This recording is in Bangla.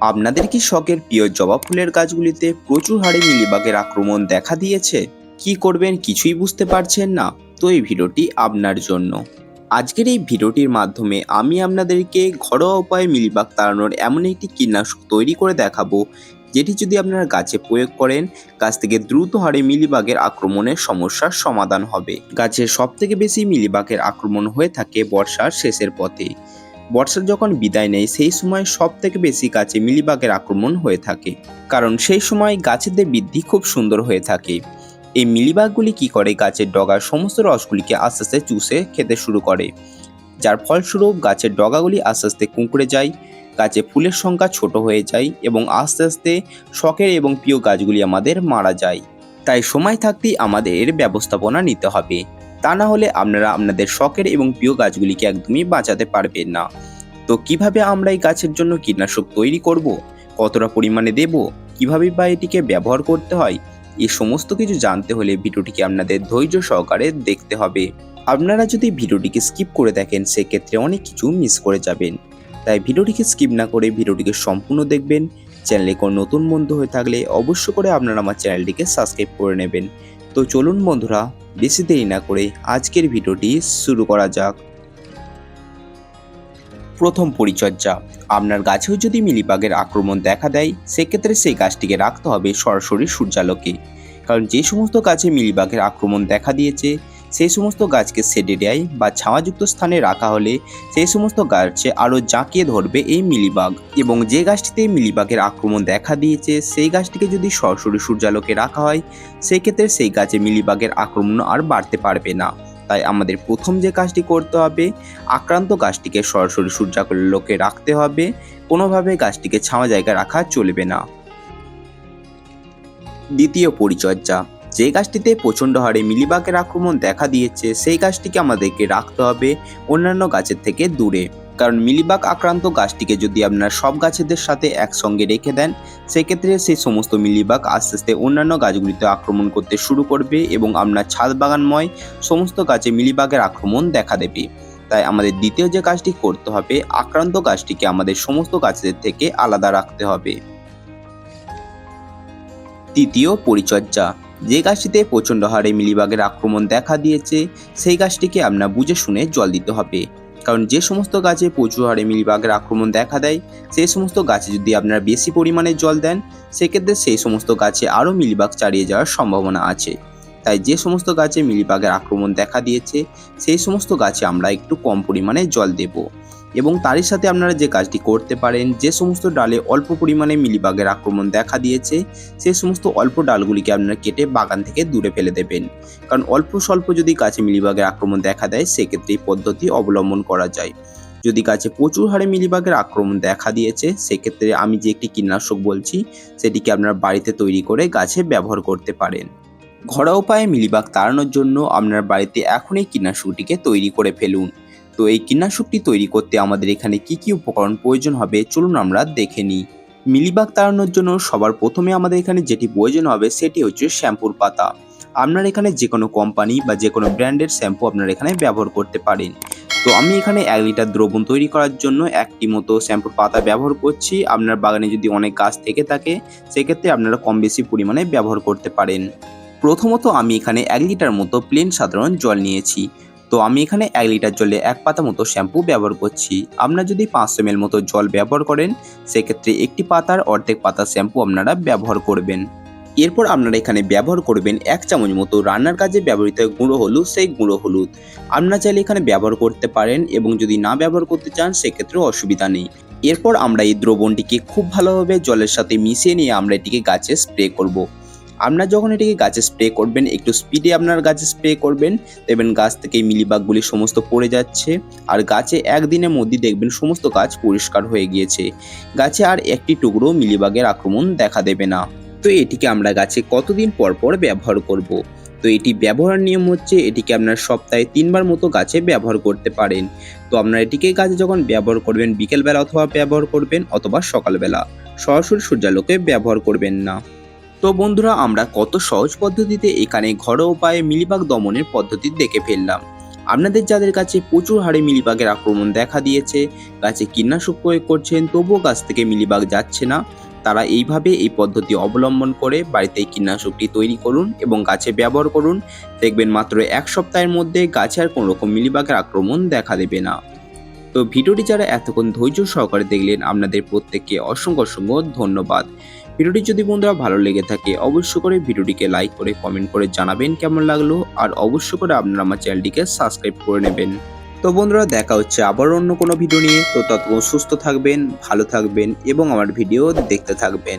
আপনাদের কি শখের প্রিয় জবা ফুলের গাছগুলিতে প্রচুর হারে মিলিবাগের আক্রমণ দেখা দিয়েছে? কি করবেন কিছুই বুঝতে পারছেন না। তো এই ভিডিওটি আপনার জন্য। আজকের এই ভিডিওটির মাধ্যমে আমি আপনাদেরকে ঘরোয়া উপায়ে মিলিবাগ তাড়ানোর এমন একটি কীটনাশক তৈরি করে দেখাবো, যেটি যদি আপনারা গাছে প্রয়োগ করেন, গাছ থেকে দ্রুত হারে মিলিবাগের আক্রমণের সমস্যার সমাধান হবে। গাছের সব থেকে বেশি মিলিবাগের আক্রমণ হয়ে থাকে বর্ষার শেষের পথে। বর্ষা যখন বিদায় নেয়, সেই সময় সব থেকে বেশি গাছে মিলিবাগের আক্রমণ হয়ে থাকে। কারণ সেই সময় গাছেদের বৃদ্ধি খুব সুন্দর হয়ে থাকে। এই মিলিবাগগুলি কি করে? গাছের ডগার সমস্ত রসগুলিকে আস্তে আস্তে চুষে খেতে শুরু করে। যার ফলস্বরূপ গাছের ডগাগুলি আস্তে আস্তে কুঁকড়ে যায়, গাছে ফুলের সংখ্যা ছোট হয়ে যায় এবং আস্তে আস্তে শখের এবং প্রিয় গাছগুলি আমাদের মারা যায়। তাই সময় থাকতেই আমাদের ব্যবস্থাপনা নিতে হবে। তা না হলে আপনারা আপনাদের শখের এবং প্রিয় গাছগুলিকে একদমই বাঁচাতে পারবেন না। তো কীভাবে আমরা এই গাছের জন্য কীটনাশক তৈরি করব? কতটা পরিমাণে দেব? কীভাবে বা এটিকে ব্যবহার করতে হয়? এই সমস্ত কিছু জানতে হলে ভিডিওটিকে আপনাদের ধৈর্য সহকারে দেখতে হবে। আপনারা যদি ভিডিওটিকে স্কিপ করে দেখেন, সেক্ষেত্রে অনেক কিছু মিস করে যাবেন। তাই ভিডিওটিকে স্কিপ না করে ভিডিওটিকে সম্পূর্ণ দেখবেন। চ্যানেলে কোনো নতুন বন্ধু হয়ে থাকলে অবশ্য করে আপনারা আমার চ্যানেলটিকে সাবস্ক্রাইব করে নেবেন। তো চলুন বন্ধুরা, বেশি দেরি না করে আজকের ভিডিওটি শুরু করা যাক। প্রথম পরিচর্যা, আপনার গাছেও যদি মিলিবাগের আক্রমণ দেখা দেয়, সেক্ষেত্রে সেই গাছটিকে রাখতে হবে সরাসরি সূর্যালোকে। কারণ যে সমস্ত গাছে মিলিবাগের আক্রমণ দেখা দিয়েছে সেই সমস্ত গাছকে সেডেরিয়ায় বা ছাওয়াযুক্ত স্থানে রাখা হলে সেই সমস্ত গাছে আরও জাঁকিয়ে ধরবে এই মিলিবাগ। এবং যে গাছটিতে মিলিবাগের আক্রমণ দেখা দিয়েছে, সেই গাছটিকে যদি সরাসরি সূর্যালোকে রাখা হয়, সেক্ষেত্রে সেই গাছে মিলিবাগের আক্রমণ আর বাড়তে পারবে না। তাই আমাদের প্রথম যে কাজটি করতে হবে, আক্রান্ত গাছটিকে সরাসরি সূর্যালোকে রাখতে হবে। কোনোভাবে গাছটিকে ছাওয়া জায়গায় রাখা চলবে না। দ্বিতীয় পরিচর্যা। যে গাছটিতে প্রচণ্ড হারে মিলিবাগের আক্রমণ দেখা দিয়েছে, সেই গাছটিকে আমাদেরকে রাখতে হবে অন্যান্য গাছের থেকে দূরে। কারণ মিলিবাগ আক্রান্ত গাছটিকে যদি আপনার সব গাছেদের সাথে একসঙ্গে রেখে দেন, সেক্ষেত্রে সেই সমস্ত মিলিবাগ আস্তে আস্তে অন্যান্য গাছগুলিতে আক্রমণ করতে শুরু করবে এবং আপনার ছাদ বাগানময় সমস্ত গাছে মিলিবাগের আক্রমণ দেখা দেবে। তাই আমাদের দ্বিতীয় যে কাজটি করতে হবে, আক্রান্ত গাছটিকে আমাদের সমস্ত গাছেদের থেকে আলাদা রাখতে হবে। তৃতীয় পরিচর্যা। যে গাছটিতে প্রচণ্ড হারে মিলিবাগের আক্রমণ দেখা দিয়েছে, সেই গাছটিকে আপনার বুঝে শুনে জল দিতে হবে। কারণ যে সমস্ত গাছে প্রচুর হারে মিলিবাগের আক্রমণ দেখা দেয়, সেই সমস্ত গাছে যদি আপনারা বেশি পরিমাণে জল দেন, সেক্ষেত্রে সেই সমস্ত গাছে আরও মিলিবাগ চালিয়ে যাওয়ার সম্ভাবনা আছে। তাই যে সমস্ত গাছে মিলিবাগের আক্রমণ দেখা দিয়েছে, সেই সমস্ত গাছে আমরা একটু কম পরিমাণে জল দেব। এবং তারই সাথে আপনারা যে কাজটি করতে পারেন, যে সমস্ত ডালে অল্প পরিমাণে মিলিবাগের আক্রমণ দেখা দিয়েছে, সেই সমস্ত অল্প ডালগুলিকে আপনারা কেটে বাগান থেকে দূরে ফেলে দেবেন। কারণ অল্প স্বল্প যদি গাছে মিলিবাগের আক্রমণ দেখা দেয়, সেক্ষেত্রে এই পদ্ধতি অবলম্বন করা যায়। যদি গাছে প্রচুর হারে মিলিবাগের আক্রমণ দেখা দিয়েছে, সেক্ষেত্রে আমি যে একটি কীটনাশক বলছি, সেটিকে আপনারা বাড়িতে তৈরি করে গাছে ব্যবহার করতে পারেন। ঘরোয়া উপায়ে মিলিবাগ তাড়ানোর জন্য আপনার বাড়িতে এখন এই কীটনাশকটিকে তৈরি করে ফেলুন। তো এই কীটনাশকটি তৈরি করতে আমাদের এখানে কি কি উপকরণ প্রয়োজন হবে, চলুন আমরা দেখে নিই। মিলিবাগ তাড়ানোর জন্য সবার প্রথমে আমাদের এখানে যেটি প্রয়োজন হবে, সেটি হচ্ছে শ্যাম্পুর পাতা। আপনার এখানে যে কোনো কোম্পানি বা যে কোনো ব্র্যান্ডের শ্যাম্পু আপনারা এখানে ব্যবহার করতে পারেন। তো আমি এখানে এক লিটার দ্রবণ তৈরি করার জন্য একটি মতো শ্যাম্পুর পাতা ব্যবহার করছি। আপনার বাগানে যদি অনেক গাছ থেকে থাকে, সেক্ষেত্রে আপনারা কম বেশি পরিমাণে ব্যবহার করতে পারেন। প্রথমত আমি এখানে এক লিটার মতো প্লেন সাধারণ জল নিয়েছি। তো আমি এখানে এক লিটার জলে এক পাতা মতো শ্যাম্পু ব্যবহার করছি। আপনারা যদি পাঁচশো এম মতো জল ব্যবহার করেন, সেক্ষেত্রে একটি পাতার অর্ধেক পাতা শ্যাম্পু আপনারা ব্যবহার করবেন। এরপর আপনারা এখানে ব্যবহার করবেন এক চামচ মতো রান্নার কাজে ব্যবহৃত গুঁড়ো হলুদ, সেই গুঁড়ো হলুদ। আপনারা চাইলে এখানে ব্যবহার করতে পারেন এবং যদি না ব্যবহার করতে চান, সেক্ষেত্রেও অসুবিধা নেই। এরপর আমরা এই দ্রবণটিকে খুব ভালোভাবে জলের সাথে মিশিয়ে নিয়ে আমরা এটিকে গাছে স্প্রে করব। আপনারা যখন এটিকে গাছে স্প্রে করবেন, একটু স্পিডে আপনার গাছে স্প্রে করবেন, দেখবেন গাছ থেকে মিলিবাগগুলি সমস্ত পড়ে যাচ্ছে। আর গাছে একদিনের মধ্যে দেখবেন সমস্ত গাছ পরিষ্কার হয়ে গিয়েছে। গাছে আর একটি টুকরো মিলিবাগের আক্রমণ দেখা দেবে না। তো এটিকে আমরা গাছে কতদিন পর পর ব্যবহার করব। তো এটি ব্যবহার নিয়ম হচ্ছে, এটিকে আপনার সপ্তাহে তিনবার মতো গাছে ব্যবহার করতে পারেন। তো আপনারা এটিকে গাছে যখন ব্যবহার করবেন, বিকেলবেলা অথবা ব্যবহার করবেন, অথবা সকালবেলা, সরাসরি সূর্যালোকে ব্যবহার করবেন না। তো বন্ধুরা, আমরা কত সহজ পদ্ধতিতে এখানে ঘরোয়া উপায়ে মিলিবাগ দমনের পদ্ধতি দেখে ফেললাম। আপনাদের যাদের কাছে প্রচুর হারে মিলিবাগের আক্রমণ দেখা দিয়েছে গাছে কীটনাশক প্রয়োগ করছেন, তবুও গাছ থেকে মিলিবাগ যাচ্ছে না, তারা এইভাবে এই পদ্ধতি অবলম্বন করে বাড়িতে কীটনাশকটি তৈরি করুন এবং গাছে ব্যবহার করুন। দেখবেন মাত্র এক সপ্তাহের মধ্যে গাছে আর কোনো রকম মিলিবাগের আক্রমণ দেখা দেবে না। তো ভিডিওটি যারা এতক্ষণ ধৈর্য সহকারে দেখলেন, আপনাদের প্রত্যেককে অসংখ্য অসংখ্য ধন্যবাদ। ভিডিওটি যদি বন্ধুরা ভালো লেগে থাকে, অবশ্য করে ভিডিওটিকে লাইক করে কমেন্ট করে জানাবেন কেমন লাগল, আর অবশ্য করে আপনারা আমার চ্যানেলটিকে সাবস্ক্রাইব করে নেবেন। তো বন্ধুরা, দেখা হচ্ছে আবার অন্য কোনো ভিডিও নিয়ে। তো ততক্ষণ সুস্থ থাকবেন, ভালো থাকবেন, এবং আমার ভিডিও দেখতে থাকবেন।